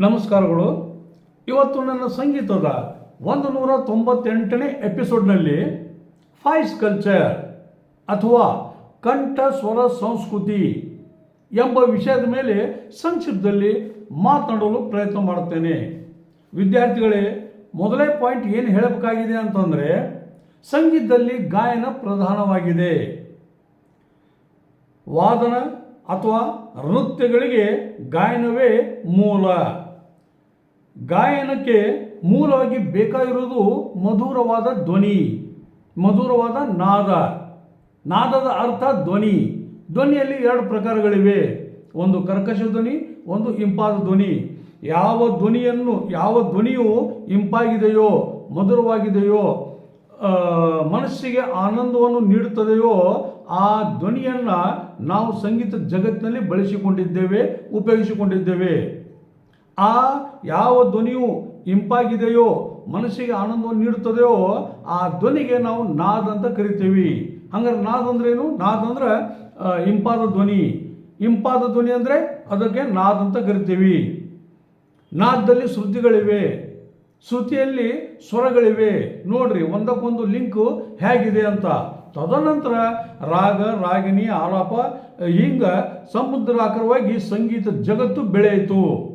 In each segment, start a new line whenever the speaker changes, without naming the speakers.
ನಮಸ್ಕಾರಗಳು. ಇವತ್ತು ನನ್ನ ಸಂಗೀತದ ಒಂದು ನೂರ ತೊಂಬತ್ತೆಂಟನೇ ಎಪಿಸೋಡ್ನಲ್ಲಿ ಫಾಯ್ಸ್ ಕಲ್ಚರ್ ಅಥವಾ ಕಂಠ ಸ್ವರ ಸಂಸ್ಕೃತಿ ಎಂಬ ವಿಷಯದ ಮೇಲೆ ಸಂಕ್ಷಿಪ್ತದಲ್ಲಿ ಮಾತನಾಡಲು ಪ್ರಯತ್ನ ಮಾಡುತ್ತೇನೆ. ವಿದ್ಯಾರ್ಥಿಗಳೇ, ಮೊದಲೇ ಪಾಯಿಂಟ್ ಏನು ಹೇಳಬೇಕಾಗಿದೆ ಅಂತಂದರೆ, ಸಂಗೀತದಲ್ಲಿ ಗಾಯನ ಪ್ರಧಾನವಾಗಿದೆ. ವಾದನ ಅಥವಾ ನೃತ್ಯಗಳಿಗೆ ಗಾಯನವೇ ಮೂಲ. ಗಾಯನಕ್ಕೆ ಮೂಲವಾಗಿ ಬೇಕಾಗಿರುವುದು ಮಧುರವಾದ ಧ್ವನಿ, ಮಧುರವಾದ ನಾದ. ನಾದದ ಅರ್ಥ ಧ್ವನಿ. ಧ್ವನಿಯಲ್ಲಿ ಎರಡು ಪ್ರಕಾರಗಳಿವೆ. ಒಂದು ಕರ್ಕಶ ಧ್ವನಿ, ಒಂದು ಇಂಪಾದ ಧ್ವನಿ. ಯಾವ ಧ್ವನಿಯನ್ನು, ಯಾವ ಧ್ವನಿಯು ಇಂಪಾಗಿದೆಯೋ, ಮಧುರವಾಗಿದೆಯೋ ಮನಸ್ಸಿಗೆ ಆನಂದವನ್ನು ನೀಡುತ್ತದೆಯೋ, ಆ ಧ್ವನಿಯನ್ನು ನಾವು ಸಂಗೀತ ಜಗತ್ತಿನಲ್ಲಿ ಬಳಸಿಕೊಂಡಿದ್ದೇವೆ, ಉಪಯೋಗಿಸಿಕೊಂಡಿದ್ದೇವೆ. ಆ ಯಾವ ಧ್ವನಿಯು ಇಂಪಾಗಿದೆಯೋ, ಮನಸ್ಸಿಗೆ ಆನಂದವನ್ನು ನೀಡುತ್ತದೆಯೋ, ಆ ಧ್ವನಿಗೆ ನಾವು ನಾದ್ ಅಂತ ಕರಿತೀವಿ. ಹಂಗಾರೆ ನಾದ್ ಅಂದ್ರೆ ಏನು? ನಾದ್ ಅಂದ್ರೆ ಇಂಪಾದ ಧ್ವನಿ. ಇಂಪಾದ ಧ್ವನಿ ಅಂದರೆ ಅದಕ್ಕೆ ನಾದ್ ಅಂತ ಕರಿತೀವಿ. ನಾದದಲ್ಲಿ ಶ್ರುತಿಗಳಿವೆ. ಶ್ರುತಿಯಲ್ಲಿ ಸ್ವರಗಳಿವೆ. ನೋಡ್ರಿ, ಒಂದಕ್ಕೊಂದು ಲಿಂಕು ಹೇಗಿದೆ ಅಂತ. ತದನಂತರ ರಾಗ, ರಾಗಿಣಿ, ಆಲಾಪ, ಹಿಂಗ ಸಮುದ್ರಾಕರವಾಗಿ ಸಂಗೀತ ಜಗತ್ತು ಬೆಳೆಯಿತು.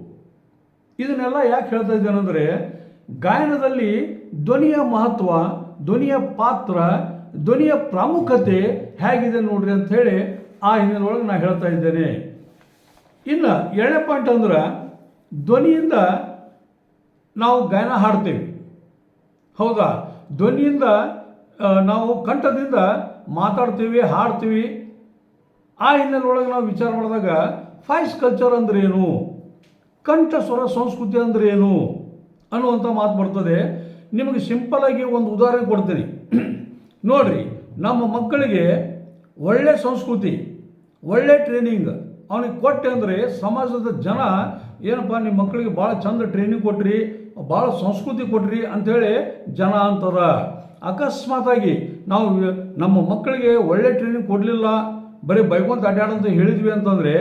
ಇದನ್ನೆಲ್ಲ ಯಾಕೆ ಹೇಳ್ತಾ ಇದ್ದೇನೆಂದರೆ ಗಾಯನದಲ್ಲಿ ಧ್ವನಿಯ ಮಹತ್ವ, ಧ್ವನಿಯ ಪಾತ್ರ, ಧ್ವನಿಯ ಪ್ರಾಮುಖ್ಯತೆ ಹೇಗಿದೆ ನೋಡ್ರಿ ಹೇಳಿ ಆ ಹಿನ್ನೆಲೆಯೊಳಗೆ ನಾನು ಹೇಳ್ತಾ ಇದ್ದೇನೆ. ಇನ್ನು ಎರಡನೇ ಪಾಯಿಂಟ್ ಅಂದ್ರೆ, ಧ್ವನಿಯಿಂದ ನಾವು ಗಾಯನ ಹಾಡ್ತೇವೆ. ಹೌದಾ? ಧ್ವನಿಯಿಂದ ನಾವು ಕಂಠದಿಂದ ಮಾತಾಡ್ತೀವಿ, ಹಾಡ್ತೀವಿ. ಆ ಹಿನ್ನೆಲೆಯೊಳಗೆ ನಾವು ವಿಚಾರ ಮಾಡಿದಾಗ ಫಾಯ್ಸ್ ಕಲ್ಚರ್ ಅಂದ್ರೆ ಏನು ಕಂಠ ಸ್ವರ ಸಂಸ್ಕೃತಿ ಅಂದ್ರೆ ಏನು ಅನ್ನುವಂಥ ಮಾತು ಬರ್ತದೆ. ನಿಮಗೆ ಸಿಂಪಲ್ ಆಗಿ ಒಂದು ಉದಾಹರಣೆ ಕೊಡ್ತೀನಿ. ನೋಡ್ರಿ, ನಮ್ಮ ಮಕ್ಕಳಿಗೆ ಒಳ್ಳೆ ಸಂಸ್ಕೃತಿ, ಒಳ್ಳೆ ಟ್ರೈನಿಂಗ್ ಅವನಿಗೆ ಕೊಟ್ಟೆ ಅಂದರೆ ಸಮಾಜದ ಜನ ಏನಪ್ಪ ನಿಮ್ಮ ಮಕ್ಕಳಿಗೆ ಭಾಳ ಚಂದ ಟ್ರೈನಿಂಗ್ ಕೊಟ್ರಿ, ಭಾಳ ಸಂಸ್ಕೃತಿ ಕೊಟ್ರಿ ಅಂಥೇಳಿ ಜನ ಅಂತಾರ. ಅಕಸ್ಮಾತಾಗಿ ನಾವು ನಮ್ಮ ಮಕ್ಕಳಿಗೆ ಒಳ್ಳೆ ಟ್ರೈನಿಂಗ್ ಕೊಡಲಿಲ್ಲ ಬರೀ ಬೈಕೊಂತ ಅಡ್ಡಾಡಂತ ಹೇಳಿದ್ವಿ ಅಂತಂದರೆ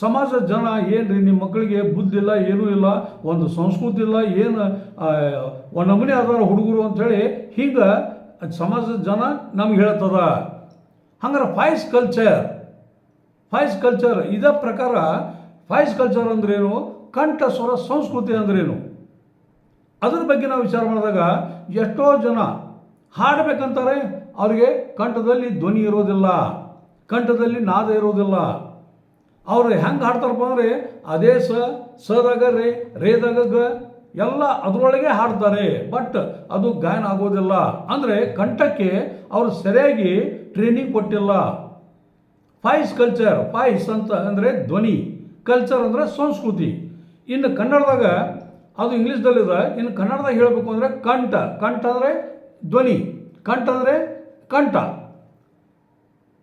ಸಮಾಜದ ಜನ ಏನ್ರಿ? ನಿಮ್ಮ ಮಕ್ಕಳಿಗೆ ಬುದ್ಧಿ ಇಲ್ಲ, ಏನೂ ಇಲ್ಲ, ಒಂದು ಸಂಸ್ಕೃತಿ ಇಲ್ಲ, ಏನು ಒಂದು ನಮೂನೆ ಅದಾರ ಹುಡುಗರು ಅಂಥೇಳಿ ಹೀಗೆ ಸಮಾಜದ ಜನ ನಮ್ಗೆ ಹೇಳ್ತದ. ಹಂಗಾರೆ ಫಾಯ್ಸ್ ಕಲ್ಚರ್ ಫಾಯ್ಸ್ ಕಲ್ಚರ್, ಇದ ಪ್ರಕಾರ ಫಾಯ್ಸ್ ಕಲ್ಚರ್ ಅಂದ್ರೇನು? ಕಂಠ ಸ್ವರ ಸಂಸ್ಕೃತಿ ಅಂದ್ರೇನು? ಅದ್ರ ಬಗ್ಗೆ ನಾವು ವಿಚಾರ ಮಾಡಿದಾಗ ಎಷ್ಟೋ ಜನ ಹಾಡಬೇಕಂತಾರೆ, ಅವರಿಗೆ ಕಂಠದಲ್ಲಿ ಧ್ವನಿ ಇರೋದಿಲ್ಲ. ಕಂಠದಲ್ಲಿ ನಾದ ಇರೋದಿಲ್ಲ ಅವರು ಹೆಂಗೆ ಹಾಡ್ತಾರಪ್ಪ ಅಂದರೆ, ಅದೇ ಸ, ಸದಾಗ, ರೇ, ರೇದಾಗ ಗ, ಎಲ್ಲ ಅದರೊಳಗೆ ಹಾಡ್ತಾರೆ. ಬಟ್ ಅದು ಗಾಯನ ಆಗೋದಿಲ್ಲ. ಅಂದರೆ ಕಂಠಕ್ಕೆ ಅವರು ಸರಿಯಾಗಿ ಟ್ರೈನಿಂಗ್ ಕೊಟ್ಟಿಲ್ಲ. ಫಾಯ್ಸ್ ಕಲ್ಚರ್ ಫಾಯ್ಸ್ ಅಂತ ಅಂದರೆ ಧ್ವನಿ. ಕಲ್ಚರ್ ಅಂದರೆ ಸಂಸ್ಕೃತಿ. ಇನ್ನು ಕನ್ನಡದಾಗ, ಅದು ಇಂಗ್ಲೀಷ್ದಲ್ಲಿದೆ. ಇನ್ನು ಕನ್ನಡದಾಗ ಹೇಳಬೇಕು ಅಂದರೆ ಕಂಠ. ಕಂಠ ಅಂದರೆ ಧ್ವನಿ. ಕಂಠ ಅಂದರೆ ಕಂಠ.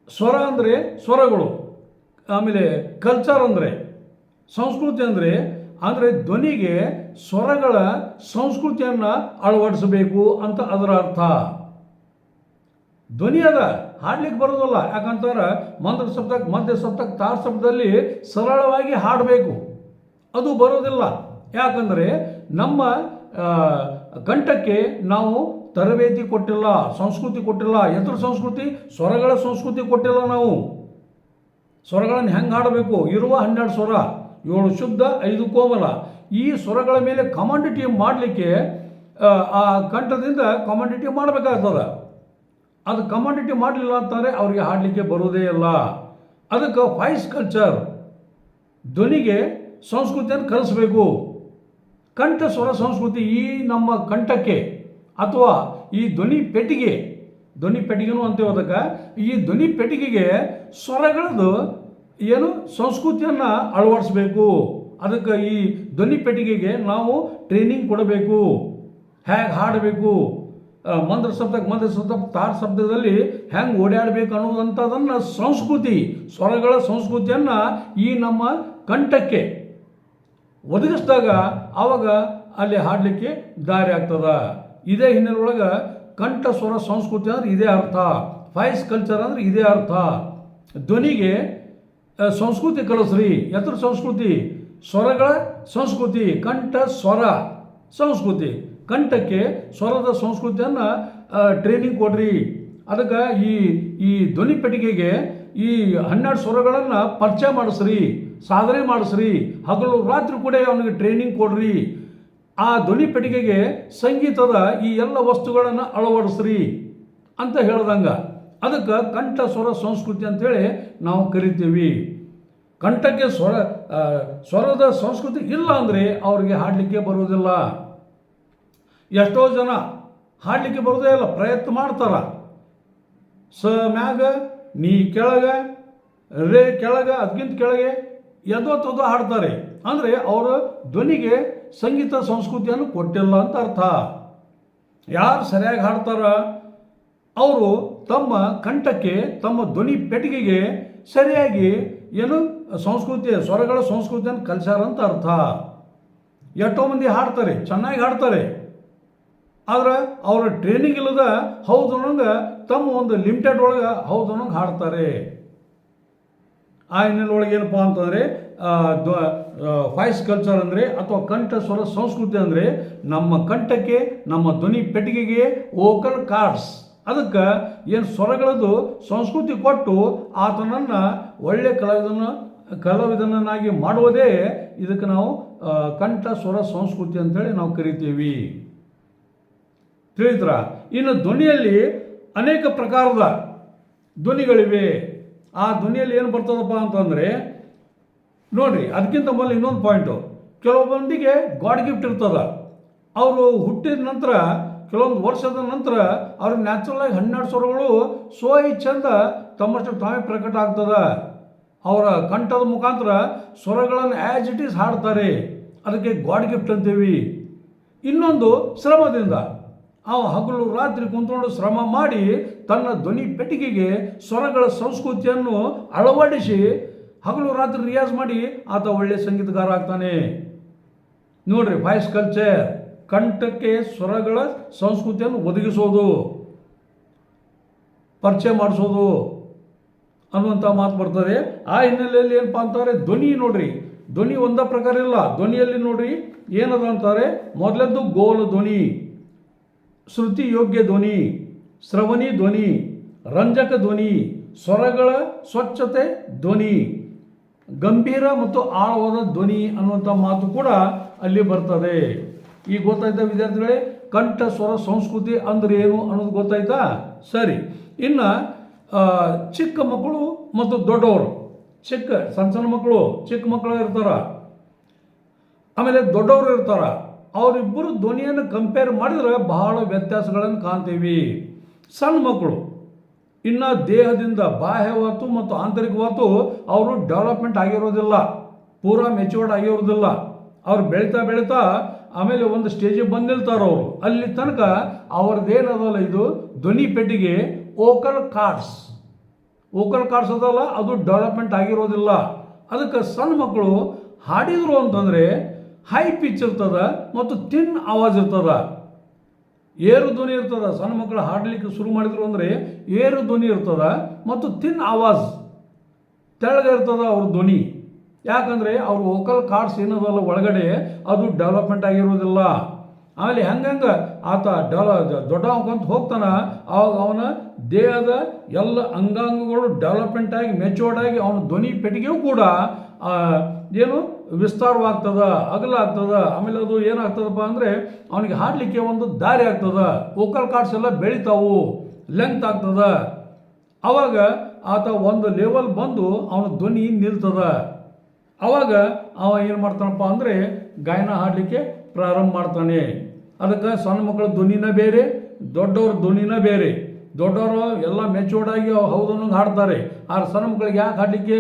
ಸ್ವರ ಅಂದರೆ ಸ್ವರಗಳು, ಆಮೇಲೆ ಕಲ್ಚರ್ ಅಂದರೆ ಸಂಸ್ಕೃತಿ ಅಂದರೆ ಅಂದರೆ ಧ್ವನಿಗೆ ಸ್ವರಗಳ ಸಂಸ್ಕೃತಿಯನ್ನು ಅಳವಡಿಸಬೇಕು ಅಂತ ಅದರ ಅರ್ಥ. ಧ್ವನಿ ಅದ, ಹಾಡ್ಲಿಕ್ಕೆ ಬರೋದಲ್ಲ ಯಾಕಂತಾರೆ ಮಂತ್ರ ಸಪ್ತಕ್ ಮಧ್ಯ ಸಪ್ತಕ್ ತಾರ ಶಬ್ದದಲ್ಲಿ ಸರಳವಾಗಿ ಹಾಡಬೇಕು. ಅದು ಬರೋದಿಲ್ಲ. ಯಾಕಂದರೆ ನಮ್ಮ ಕಂಠಕ್ಕೆ ನಾವು ತರಬೇತಿ ಕೊಟ್ಟಿಲ್ಲ, ಸಂಸ್ಕೃತಿ ಕೊಟ್ಟಿಲ್ಲ, ಎದ್ರ ಸಂಸ್ಕೃತಿ, ಸ್ವರಗಳ ಸಂಸ್ಕೃತಿ ಕೊಟ್ಟಿಲ್ಲ ನಾವು. ಸ್ವರಗಳನ್ನು ಹೆಂಗೆ ಹಾಡಬೇಕು? ಇರುವ ಹನ್ನೆರಡು ಸ್ವರ, ಏಳು ಶುದ್ಧ, ಐದು ಕೋಮಲ. ಈ ಸ್ವರಗಳ ಮೇಲೆ ಕಮಾಂಡಿಟಿ ಮಾಡಲಿಕ್ಕೆ, ಆ ಕಂಠದಿಂದ ಕಮಾಂಡಿಟಿ ಮಾಡಬೇಕಾಗ್ತದೆ. ಅದು ಕಮಾಂಡಿಟಿ ಮಾಡಲಿಲ್ಲ ಅಂತಾರೆ, ಅವರಿಗೆ ಹಾಡಲಿಕ್ಕೆ ಬರೋದೇ ಇಲ್ಲ. ಅದಕ್ಕೆ ವಾಯ್ಸ್ ಕಲ್ಚರ್ ಧ್ವನಿಗೆ ಸಂಸ್ಕೃತಿಯನ್ನು ಕಲಿಸ್ಬೇಕು. ಕಂಠ, ಸ್ವರ, ಸಂಸ್ಕೃತಿ ಈ ನಮ್ಮ ಕಂಠಕ್ಕೆ ಅಥವಾ ಈ ಧ್ವನಿ ಪೆಟ್ಟಿಗೆ, ಧ್ವನಿ ಪೆಟ್ಟಿಗೆನೂ ಅಂತೇವೆ ಅದಕ್ಕೆ, ಈ ಧ್ವನಿ ಪೆಟ್ಟಿಗೆಗೆ ಸ್ವರಗಳದು ಏನು ಸಂಸ್ಕೃತಿಯನ್ನು ಅಳವಡಿಸ್ಬೇಕು. ಅದಕ್ಕೆ ಈ ಧ್ವನಿ ಪೆಟ್ಟಿಗೆಗೆ ನಾವು ಟ್ರೈನಿಂಗ್ ಕೊಡಬೇಕು. ಹೇಗೆ ಹಾಡಬೇಕು? ಮಂದ್ರ ಶಬ್ದಕ್ಕೆ ಮಂದ್ರ ಶಬ್ದ, ತಾರ್ ಶಬ್ದದಲ್ಲಿ ಹೆಂಗೆ ಓಡಾಡಬೇಕು ಅನ್ನೋದಂಥದನ್ನು ಸಂಸ್ಕೃತಿ, ಸ್ವರಗಳ ಸಂಸ್ಕೃತಿಯನ್ನು ಈ ನಮ್ಮ ಕಂಠಕ್ಕೆ ಒದಗಿಸಿದಾಗ ಆವಾಗ ಅಲ್ಲಿ ಹಾಡಲಿಕ್ಕೆ ದಾರಿ ಆಗ್ತದ. ಇದೇ ಹಿನ್ನೆಲೆ ಒಳಗೆ ಕಂಠ, ಸ್ವರ, ಸಂಸ್ಕೃತಿ ಅಂದ್ರೆ ಇದೇ ಅರ್ಥ. ವಾಯ್ಸ್ ಕಲ್ಚರ್ ಅಂದ್ರೆ ಇದೇ ಅರ್ಥ. ಧ್ವನಿಗೆ ಸಂಸ್ಕೃತಿ ಕಲಿಸ್ರಿ ಎದ್ರ ಸಂಸ್ಕೃತಿ? ಸ್ವರಗಳ ಸಂಸ್ಕೃತಿ. ಕಂಠ, ಸ್ವರ ಸಂಸ್ಕೃತಿ. ಕಂಠಕ್ಕೆ ಸ್ವರದ ಸಂಸ್ಕೃತಿಯನ್ನು ಟ್ರೈನಿಂಗ್ ಕೊಡ್ರಿ. ಅದಕ್ಕೆ ಈ ಈ ಧ್ವನಿ ಪೆಟ್ಟಿಗೆಗೆ ಈ ಹನ್ನೆರಡು ಸ್ವರಗಳನ್ನು ಪರಿಚಯ ಮಾಡಿಸ್ರಿ. ಸಾಧನೆ ಮಾಡಿಸ್ರಿ. ಹಗಲು ರಾತ್ರಿ ಕೂಡ ಅವನಿಗೆ ಟ್ರೈನಿಂಗ್ ಕೊಡ್ರಿ. ಆ ಧ್ವನಿ ಪೆಟ್ಟಿಗೆಗೆ ಸಂಗೀತದ ಈ ಎಲ್ಲ ವಸ್ತುಗಳನ್ನು ಅಳವಡಿಸ್ರಿ ಅಂತ ಹೇಳ್ದಂಗ. ಅದಕ್ಕೆ ಕಂಠ ಸ್ವರ ಸಂಸ್ಕೃತಿ ಅಂತೇಳಿ ನಾವು ಕರಿತೀವಿ. ಕಂಠಕ್ಕೆ ಸ್ವರ ಸ್ವರದ ಸಂಸ್ಕೃತಿ ಇಲ್ಲ ಅಂದರೆ ಅವ್ರಿಗೆ ಹಾಡಲಿಕ್ಕೆ ಬರುವುದಿಲ್ಲ. ಎಷ್ಟೋ ಜನ ಹಾಡಲಿಕ್ಕೆ ಬರೋದೇ ಇಲ್ಲ, ಪ್ರಯತ್ನ ಮಾಡ್ತಾರ. ಸ ಮ್ಯಾಗ, ನೀ ಕೆಳಗ, ರೇ ಕೆಳಗ ಅದಕ್ಕಿಂತ ಕೆಳಗೆ ಎದೋ ತದೋ ಹಾಡ್ತಾರೆ. ಅಂದರೆ ಅವರ ಧ್ವನಿಗೆ ಸಂಗೀತ ಸಂಸ್ಕೃತಿಯನ್ನು ಕೊಟ್ಟಿಲ್ಲ ಅಂತ ಅರ್ಥ. ಯಾರು ಸರಿಯಾಗಿ ಹಾಡ್ತಾರ? ಅವರು ತಮ್ಮ ಕಂಠಕ್ಕೆ, ತಮ್ಮ ಧ್ವನಿ ಪೆಟ್ಟಿಗೆಗೆ ಸರಿಯಾಗಿ ಏನು ಸಂಸ್ಕೃತಿ, ಸ್ವರಗಳ ಸಂಸ್ಕೃತಿಯನ್ನು ಕಲಿಸ್ಯಾರ ಅಂತ ಅರ್ಥ. ಎಷ್ಟೋ ಮಂದಿ ಹಾಡ್ತಾರೆ, ಚೆನ್ನಾಗಿ ಹಾಡ್ತಾರೆ. ಆದ್ರೆ ಅವರ ಟ್ರೈನಿಂಗ್ ಇಲ್ಲದ ಹೌದು ಅನ್ನೋಂಗೆ ತಮ್ಮ ಒಂದು ಲಿಮಿಟೆಡ್ ಒಳಗೆ ಹೌದು ಅನ್ನೋಂಗೆ ಹಾಡ್ತಾರೆ. ಆ ಹಿನ್ನೆಲೆ ಏನಪ್ಪ ಅಂತಂದರೆ ವಾಯ್ಸ್ ಕಲ್ಚರ್ ಅಂದರೆ ಅಥವಾ ಕಂಠ ಸ್ವರ ಸಂಸ್ಕೃತಿ ಅಂದರೆ ನಮ್ಮ ಕಂಠಕ್ಕೆ, ನಮ್ಮ ಧ್ವನಿ ಪೆಟ್ಟಿಗೆಗೆ ವೋಕಲ್ ಕಾರ್ಡ್ಸ್ ಅದಕ್ಕೆ ಏನು ಸ್ವರಗಳದ್ದು ಸಂಸ್ಕೃತಿ ಕೊಟ್ಟು ಆತನನ್ನು ಒಳ್ಳೆ ಕಲಾವಿದನ, ಕಲಾವಿದನನ್ನಾಗಿ ಮಾಡುವುದೇ ಇದಕ್ಕೆ ನಾವು ಕಂಠ ಸ್ವರ ಸಂಸ್ಕೃತಿ ಅಂತೇಳಿ ನಾವು ಕರಿತೀವಿ. ತಿಳಿದ್ರ ಇನ್ನು ಧ್ವನಿಯಲ್ಲಿ ಅನೇಕ ಪ್ರಕಾರದ ಧ್ವನಿಗಳಿವೆ. ಆ ಧ್ವನಿಯಲ್ಲಿ ಏನು ಬರ್ತದಪ್ಪ ಅಂತಂದರೆ ನೋಡ್ರಿ, ಅದಕ್ಕಿಂತ ಮೊದಲು ಇನ್ನೊಂದು ಪಾಯಿಂಟು ಕೆಲವೊಬ್ಬಂದಿಗೆ ಗಾಡ್ ಗಿಫ್ಟ್ ಇರ್ತದ ಅವರು ಹುಟ್ಟಿದ ನಂತರ, ಕೆಲವೊಂದು ವರ್ಷದ ನಂತರ, ಅವ್ರಿಗೆ ನ್ಯಾಚುರಲ್ ಆಗಿ ಹನ್ನೆರಡು ಸ್ವರಗಳು ಸೋ ಚಂದ ತಮ್ಮಷ್ಟು ತಾವೇ ಪ್ರಕಟ ಆಗ್ತದ. ಅವರ ಕಂಠದ ಮುಖಾಂತರ ಸ್ವರಗಳನ್ನು ಆ್ಯಸ್ ಇಟ್ ಈಸ್ ಹಾಡ್ತಾರೆ. ಅದಕ್ಕೆ ಗಾಡ್ ಗಿಫ್ಟ್ ಅಂತೀವಿ. ಇನ್ನೊಂದು ಶ್ರಮದಿಂದ ಅವ ಹಗಲು ರಾತ್ರಿ ಕುಂತ್ಕೊಂಡು ಶ್ರಮ ಮಾಡಿ ತನ್ನ ಧ್ವನಿ ಪೆಟ್ಟಿಗೆಗೆ ಸ್ವರಗಳ ಸಂಸ್ಕೃತಿಯನ್ನು ಅಳವಡಿಸಿ ಹಗಲು ರಾತ್ರಿ ರಿಯಾಜ್ ಮಾಡಿ, ಆತ ಒಳ್ಳೆ ಸಂಗೀತಗಾರ ಆಗ್ತಾನೆ. ನೋಡ್ರಿ ವಾಯ್ಸ್ ಕಲ್ಚರ್ ಕಂಠಕ್ಕೆ ಸ್ವರಗಳ ಸಂಸ್ಕೃತಿಯನ್ನು ಒದಗಿಸೋದು, ಪರಿಚಯ ಮಾಡಿಸೋದು ಅನ್ನುವಂಥ ಮಾತು ಬರ್ತದೆ. ಆ ಹಿನ್ನೆಲೆಯಲ್ಲಿ ಏನಪ್ಪಾ ಅಂತಾರೆ, ಧ್ವನಿ ನೋಡ್ರಿ, ಧ್ವನಿ ಒಂದ ಪ್ರಕಾರ ಇಲ್ಲ. ಧ್ವನಿಯಲ್ಲಿ ನೋಡ್ರಿ, ಏನದ ಅಂತಾರೆ, ಮೊದಲದ್ದು ಗೋಲು ಧ್ವನಿ, ಶ್ರುತಿ ಯೋಗ್ಯ ಧ್ವನಿ, ಶ್ರವಣಿ ಧ್ವನಿ, ರಂಜಕ ಧ್ವನಿ, ಸ್ವರಗಳ ಸ್ವಚ್ಛತೆ ಧ್ವನಿ. ಗಂಭೀರ ಮತ್ತು ಆಳವಾದ ಧ್ವನಿ ಅನ್ನುವಂಥ ಮಾತು ಕೂಡ ಅಲ್ಲಿ ಬರ್ತದೆ. ಈಗ ಗೊತ್ತಾಯ್ತಾ ವಿದ್ಯಾರ್ಥಿಗಳೇ? ಕಂಠ, ಸ್ವರ, ಸಂಸ್ಕೃತಿ ಅಂದ್ರೆ ಏನು ಅನ್ನೋದು ಗೊತ್ತಾಯ್ತಾ? ಸರಿ. ಇನ್ನು ಚಿಕ್ಕ ಮಕ್ಕಳು ಮತ್ತು ದೊಡ್ಡವರು. ಚಿಕ್ಕ, ಸಣ್ಣ ಸಣ್ಣ ಮಕ್ಕಳು, ಚಿಕ್ಕ ಮಕ್ಕಳು ಇರ್ತಾರ. ಆಮೇಲೆ ದೊಡ್ಡವರು ಇರ್ತಾರ. ಅವರಿಬ್ಬರು ಧ್ವನಿಯನ್ನು ಕಂಪೇರ್ ಮಾಡಿದ್ರೆ ಬಹಳ ವ್ಯತ್ಯಾಸಗಳನ್ನು ಕಾಣ್ತೀವಿ. ಸಣ್ಣ ಮಕ್ಕಳು. ಇನ್ನು ದೇಹದಿಂದ ಬಾಹ್ಯವಾತು ಮತ್ತು ಆಂತರಿಕವಾತು ಅವರು ಡೆವಲಪ್ಮೆಂಟ್ ಆಗಿರೋದಿಲ್ಲ. ಪೂರಾ ಮೆಚ್ಯೂರ್ಡ್ ಆಗಿರೋದಿಲ್ಲ. ಅವ್ರು ಬೆಳೀತಾ ಬೆಳೀತಾ ಆಮೇಲೆ ಒಂದು ಸ್ಟೇಜಿಗೆ ಬಂದಿರ್ತಾರೆ ಅವರು. ಅಲ್ಲಿ ತನಕ ಅವ್ರದ್ದೇನದಲ್ಲ ಇದು? ಧ್ವನಿ ಪೆಟ್ಟಿಗೆ ಓಕಲ್ ಕಾರ್ಡ್ಸ್ ಓಕಲ್ ಕಾರ್ಡ್ಸ್ ಅದಲ್ಲ, ಅದು ಡೆವಲಪ್ಮೆಂಟ್ ಆಗಿರೋದಿಲ್ಲ. ಅದಕ್ಕೆ ಸಣ್ಣ ಮಕ್ಕಳು ಹಾಡಿದ್ರು ಅಂತಂದರೆ ಹೈ ಪಿಚ್ ಇರ್ತದ ಮತ್ತು ತಿನ್ ಆವಾಜ್ ಇರ್ತದ. ಏರು ಧ್ವನಿ ಇರ್ತದ. ಸಣ್ಣ ಮಕ್ಕಳು ಹಾಡಲಿಕ್ಕೆ ಶುರು ಮಾಡಿದ್ರು ಅಂದರೆ ಏರು ಧ್ವನಿ ಇರ್ತದ ಮತ್ತು ತಿನ್ ಆವಾಜ್ ತೆಳಗೆ ಇರ್ತದ ಅವ್ರ ಧ್ವನಿ. ಯಾಕಂದರೆ ಅವ್ರ ವೋಕಲ್ ಕಾರ್ಡ್ಸ್ ಏನದಲ್ಲ ಒಳಗಡೆ ಅದು ಡೆವಲಪ್ಮೆಂಟ್ ಆಗಿರೋದಿಲ್ಲ. ಆಮೇಲೆ ಹೆಂಗಂಗೆ ಆತ ಡೆವಲ ದೊಡ್ಡ ಅಂತ ಹೋಗ್ತಾನ. ಆವಾಗ ಅವನ ದೇಹದ ಎಲ್ಲ ಅಂಗಾಂಗಗಳು ಡೆವಲಪ್ಮೆಂಟ್ ಆಗಿ ಮೆಚೂರ್ಡ್ ಆಗಿ ಅವನ ಧ್ವನಿ ಪೆಟ್ಟಿಗೆಯೂ ಕೂಡ ಏನು ವಿಸ್ತಾರವಾಗ್ತದ ಅಗಲ ಆಗ್ತದ ಆಮೇಲೆ ಅದು ಏನಾಗ್ತದಪ್ಪ ಅಂದರೆ ಅವನಿಗೆ ಹಾಡಲಿಕ್ಕೆ ಒಂದು ದಾರಿ ಆಗ್ತದ ವೋಕಲ್ ಕಾರ್ಡ್ಸ್ ಎಲ್ಲ ಬೆಳಿತಾವು ಲೆಂತ್ ಆಗ್ತದ. ಅವಾಗ ಆತ ಒಂದು ಲೆವೆಲ್ ಬಂದು ಅವನ ಧ್ವನಿ ನಿಲ್ತದ. ಅವಾಗ ಅವ ಏನು ಮಾಡ್ತಾನಪ್ಪ ಅಂದರೆ ಗಾಯನ ಹಾಡಲಿಕ್ಕೆ ಪ್ರಾರಂಭ ಮಾಡ್ತಾನೆ. ಅದಕ್ಕೆ ಸಣ್ಣ ಮಕ್ಕಳ ಧ್ವನಿನ ಬೇರೆ, ದೊಡ್ಡವ್ರ ಧ್ವನಿನ ಬೇರೆ. ದೊಡ್ಡವರು ಎಲ್ಲ ಮೆಚೂರ್ಡ್ ಆಗಿ ಹೌದು ಅನ್ನೋಂಗೆ ಹಾಡ್ತಾರೆ. ಆ ಸಣ್ಣ ಮಕ್ಕಳಿಗೆ ಯಾಕೆ ಹಾಡಲಿಕ್ಕೆ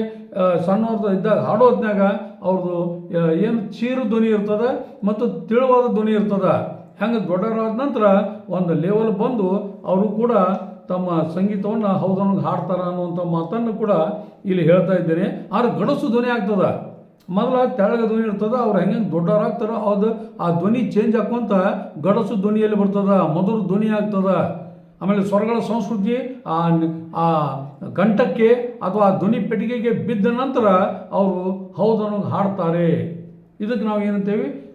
ಸಣ್ಣವ್ರದ್ದು ಇದ್ದಾಗ ಹಾಡೋ ಅವ್ರದ್ದು ಏನು ಚೀರು ಧ್ವನಿ ಇರ್ತದೆ ಮತ್ತು ತಿಳುವಾದ ಧ್ವನಿ ಇರ್ತದೆ. ಹೆಂಗೆ ದೊಡ್ಡವರಾದ ನಂತರ ಒಂದು ಲೆವೆಲ್ ಬಂದು ಅವರು ಕೂಡ ತಮ್ಮ ಸಂಗೀತವನ್ನು ಹೌದನ್ನು ಹಾಡ್ತಾರೆ ಅನ್ನುವಂಥ ಮಾತನ್ನು ಕೂಡ ಇಲ್ಲಿ ಹೇಳ್ತಾ ಇದ್ದೇನೆ. ಆದ್ರೆ ಗಡಸು ಧ್ವನಿ ಆಗ್ತದೆ. ಮೊದಲ ತೆಳಗ ಧ್ವನಿ ಇರ್ತದೆ, ಅವ್ರು ಹೆಂಗೆ ದೊಡ್ಡವರಾಗ್ತಾರೋ ಅದು ಆ ಧ್ವನಿ ಚೇಂಜ್ ಹಾಕೊಂತ ಗಡಸು ಧ್ವನಿಯಲ್ಲಿ ಬರ್ತದ, ಮಧುರ ಧ್ವನಿ ಆಗ್ತದ. ಆಮೇಲೆ ಸ್ವರಗಳ ಸಂಸ್ಕೃತಿ, ಆ ಕಂಠಕ್ಕೆ ಅಥವಾ ಆ ಧ್ವನಿ ಪೆಟ್ಟಿಗೆಗೆ ಬಿದ್ದ ನಂತರ ಅವರು ಹೌದನ್ನು ಹಾಡ್ತಾರೆ. ಇದಕ್ಕೆ ನಾವು ಏನಂತೇವೆ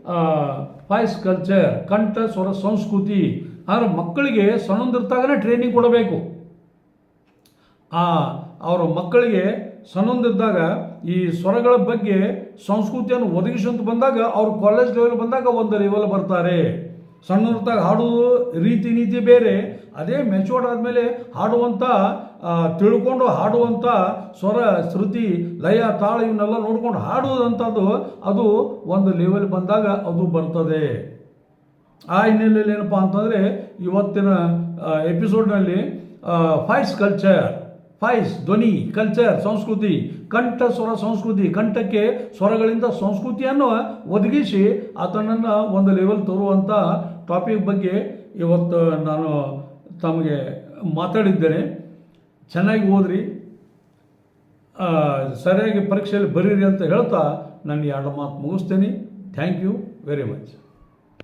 ವಾಯ್ಸ್ ಕಲ್ಚರ್, ಕಂಠ, ಸ್ವರ, ಸಂಸ್ಕೃತಿ. ಆದರೆ ಮಕ್ಕಳಿಗೆ ಸಣ್ಣಂದಿರ್ತಾಗಲೇ ಟ್ರೈನಿಂಗ್ ಕೊಡಬೇಕು. ಆ, ಅವರ ಮಕ್ಕಳಿಗೆ ಸಣ್ಣಂದಿದ್ದಾಗ ಈ ಸ್ವರಗಳ ಬಗ್ಗೆ ಸಂಸ್ಕೃತಿಯನ್ನು ಒದಗಿಸುವಂತ ಬಂದಾಗ ಅವರು ಕಾಲೇಜ್ ಲೆವೆಲ್ ಬಂದಾಗ ಒಂದು ಲೆವೆಲ್ ಬರ್ತಾರೆ. ಸಣ್ಣದಿರ್ತಾಗ ಹಾಡುವುದು ರೀತಿ ನೀತಿ ಬೇರೆ, ಅದೇ ಮೆಚೂರ್ಡ್ ಆದಮೇಲೆ ಹಾಡುವಂಥ ತಿಳ್ಕೊಂಡು ಹಾಡುವಂಥ ಸ್ವರ, ಶ್ರುತಿ, ಲಯ, ತಾಳ ಇವನ್ನೆಲ್ಲ ನೋಡ್ಕೊಂಡು ಹಾಡುವುದಂಥದ್ದು ಅದು ಒಂದು ಲೆವೆಲ್ ಬಂದಾಗ ಅದು ಬರ್ತದೆ. ಆ ಹಿನ್ನೆಲೆಯಲ್ಲಿ ಏನಪ್ಪ ಅಂತಂದರೆ ಇವತ್ತಿನ ಎಪಿಸೋಡ್ನಲ್ಲಿ ಫೈಸ್ ಕಲ್ಚರ್ ಫೈಸ್ ಧ್ವನಿ ಕಲ್ಚರ್ ಸಂಸ್ಕೃತಿ ಕಂಠ ಸ್ವರ ಸಂಸ್ಕೃತಿ, ಕಂಠಕ್ಕೆ ಸ್ವರಗಳಿಂದ ಸಂಸ್ಕೃತಿಯನ್ನು ಒದಗಿಸಿ ಆತನನ್ನು ಒಂದು ಲೆವೆಲ್ ತರುವಂಥ ಟಾಪಿಕ್ ಬಗ್ಗೆ ಇವತ್ತು ನಾನು ತಮಗೆ ಮಾತಾಡಿದ್ದೇನೆ. ಚೆನ್ನಾಗಿ ಓದ್ರಿ. ಸರಿಯಾಗಿ ಪರೀಕ್ಷೆಯಲ್ಲಿ ಬರೀರಿ ಅಂತ ಹೇಳ್ತಾ ನಾನು ಎರಡು ಮಾತು ಮುಗಿಸ್ತೇನೆ. Thank you very much